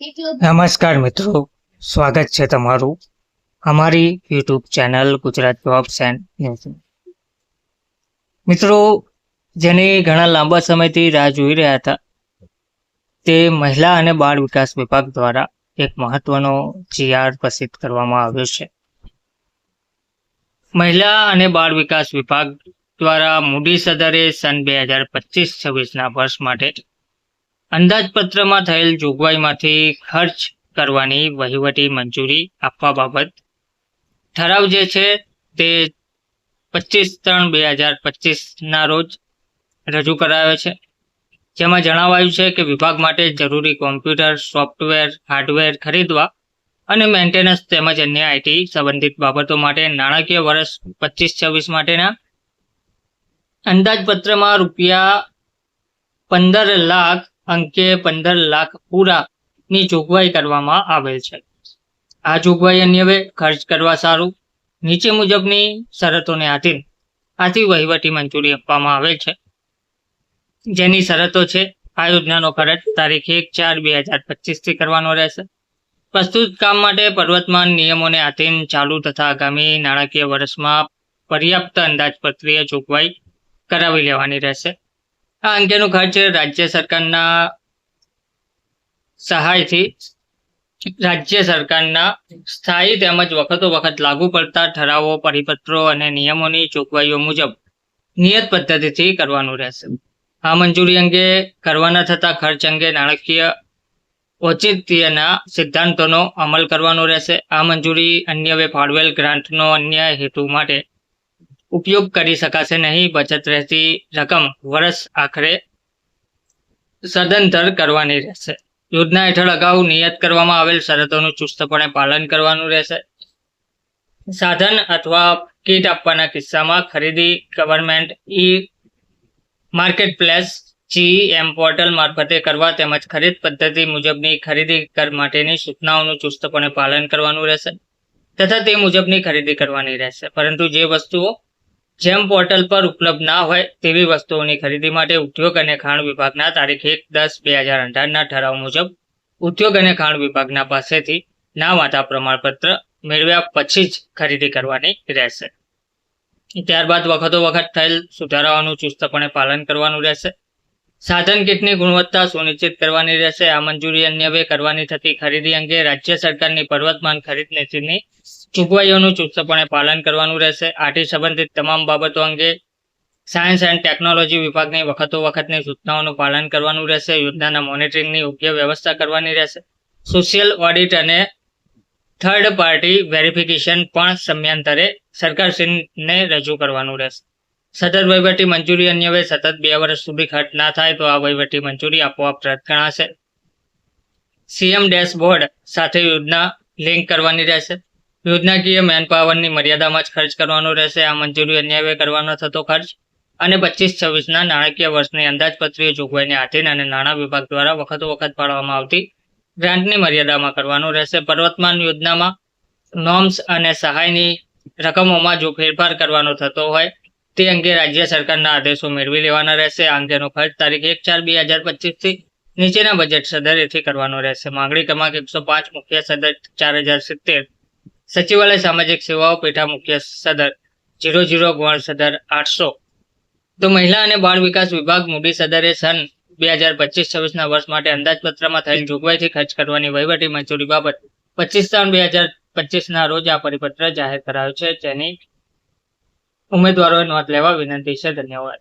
નમસ્કાર મિત્રો. સ્વાગત છે તમારું અમારી YouTube channel Gujarat jobs and news મિત્રો, જેની ઘણા લાંબા સમયથી રાહ જોઈ રહ્યા હતા, તે મહિલા અને બાળ વિકાસ વિભાગ દ્વારા એક મહત્વનો જીઆર પ્રસિદ્ધ કરવામાં આવ્યો છે. મહિલા અને બાળ વિકાસ વિભાગ દ્વારા મૂડી સદરે સન બે હજાર પચીસ છવ્વીસના વર્ષ માટે અંદાજપત્રમાં થયેલ જોગવાઈમાંથી ખર્ચ કરવાની વહીવટી મંજૂરી આપવા બાબત. ઠરાવ જે છે તે પચીસ ત્રણ બે હજાર પચીસના રોજ રજૂ કરાયો છે. જેમાં જણાવાયું છે કે વિભાગ માટે જરૂરી કોમ્પ્યુટર, સોફ્ટવેર, હાર્ડવેર ખરીદવા અને મેન્ટેનન્સ તેમજ અન્ય આઈટી સંબંધિત બાબતો માટે નાણાકીય વર્ષ પચીસ છવ્વીસ માટેના અંદાજપત્રમાં રૂપિયા પંદર લાખ અંકે પંદર લાખ પૂરાની જોગવાઈ કરવામાં આવેલ છે. આ જોગવાઈ અન્યવે ખર્ચ કરવા સારું, નીચે મુજબની શરતોને આધીન આથી વહીવટી મંજૂરી આપવામાં આવેલ છે. જેની શરતો છે, આ યોજનાનો ખર્ચ તારીખ એક ચાર બે હજાર પચીસથી કરવાનો રહેશે. પ્રસ્તુત કામ માટે પર્વતમાન નિયમોને આધીન ચાલુ તથા આગામી નાણાકીય વર્ષમાં પર્યાપ્ત અંદાજપત્રીય જોગવાઈ કરાવી લેવાની રહેશે. આ અંગેનો ખર્ચ રાજ્ય સરકારના સહાયથી રાજ્ય સરકારના સ્થાયી તેમજ વખતો વખત લાગુ પડતા ઠરાવો, પરિપત્રો અને નિયમોની જોગવાઈઓ મુજબ નિયત પદ્ધતિથી કરવાનું રહેશે. આ મંજૂરી અંગે કરવાના થતા ખર્ચ અંગે નાણાકીય ઔચિત્યના સિદ્ધાંતોનો અમલ કરવાનો રહેશે. આ મંજૂરી અન્યવે ફાળવેલ ગ્રાન્ટનો અન્ય હેતુ માટે ઉપયોગ કરી શકાશે નહીં, બચત રહેતી રકમ વર્ષ આખરે સદંતર કરવાની રહેશે. યોજના હેઠળ અગાઉ નિયત કરવામાં આવેલ શરતોનું ચુસ્તપણે પાલન કરવાનું રહેશે. સાધન અથવા કીટ આપવાના કિસ્સામાં ખરીદી, government e market place GM portal મારફતે કરવા તેમજ ખરીદ પદ્ધતિ મુજબની ખરીદી કર માટેની સૂચનાઓનું ચુસ્તપણે પાલન કરવાનું રહેશે. તથા તે મુજબની ખરીદી કરવાની રહેશે. પરંતુ જે વસ્તુઓ જેમ પોર્ટલ પર ઉપલબ્ધ ના હોય તેવી વસ્તુઓની ખરીદી માટે ઉદ્યોગ અને ખાણ વિભાગના તારીખ એક દસ બે હજાર અઢારના ઠરાવ મુજબ ઉદ્યોગ અને ખાણ વિભાગના પાસેથી ના વાટા પ્રમાણપત્ર મેળવ્યા પછી જ ખરીદી કરવાની રહેશે. ત્યારબાદ વખતો વખત થયેલ સુધારાઓનું ચુસ્તપણે પાલન કરવાનું રહેશે. સાધન કીટની ગુણવત્તા સુનિશ્ચિત કરવાની રહેશે. આ મંજૂરી અન્યવે કરવાની થતી ખરીદી અંગે રાજ્ય સરકારની પર્વતમાન ખરીદ નીતિની જોગવાઈઓનું ચુસ્તપણે પાલન કરવાનું રહેશે. આથી સંબંધિત તમામ બાબતો અંગે સાયન્સ એન્ડ ટેકનોલોજી વિભાગની વખતો વખતની સૂચનાઓનું પાલન કરવાનું રહેશે. યોજનાના મોનિટરિંગની યોગ્ય વ્યવસ્થા કરવાની રહેશે. સોશિયલ ઓડિટ અને થર્ડ પાર્ટી વેરિફિકેશન પણ સમયાંતરે સરકારશ્રીને રજૂ કરવાનું રહેશે. સતત વહીવટી મંજૂરી અન્યવે સતત બે વર્ષ સુધી ખર્ચ ના થાય તો આ વહીવટી મંજૂરી આપોઆપ રદ ગણાશે. સીએમ ડેશબોર્ડ સાથે યોજના લિંક કરવાની રહેશે. યોજનાકીય મેનપાવરની મર્યાદામાં જ ખર્ચ કરવાનો રહેશે. આ મંજૂરી અન્યાય કરવાનો થતો ખર્ચ અને પચીસ છવ્વીસના નાણાકીય વર્ષની અંદાજપત્રીય જોગવાઈને આધીન અને નાણાં વિભાગ દ્વારા વખતો વખત પાડવામાં આવતી ગ્રાન્ટની મર્યાદામાં કરવાનું રહેશે. પર્વતમાન યોજનામાં નોર્મ્સ અને સહાયની રકમોમાં જો ફેરફાર કરવાનો થતો હોય, તે અંગે રાજ્ય સરકારના આદેશો મેળવી લેવાના રહેશે. આ અંગેનો ખર્ચ તારીખ એક ચાર બે હજાર પચીસથી નીચેના બજેટ સદરેથી કરવાનો રહેશે. માંગણી ક્રમાંક એકસો પાંચ, મુખ્ય સદર ચાર હજાર સિત્તેર. સચિવાલય સામાજિક સેવાઓ પેટા મુખ્ય સદર જીરો જીરો ગોળ સદર આઠસો. તો મહિલા અને બાળ વિકાસ વિભાગ મૂડી સદરે સન બે હજાર પચીસ છવ્વીસના વર્ષ માટે અંદાજપત્રમાં થયેલ જોગવાઈથી ખર્ચ કરવાની વહીવટી મંજૂરી બાબત પચીસ ત્રણ બે હજાર પચીસના રોજ આ પરિપત્ર જાહેર કરાયો છે. જેની ઉમેદવારોએ નોંધ લેવા વિનંતી છે. ધન્યવાદ.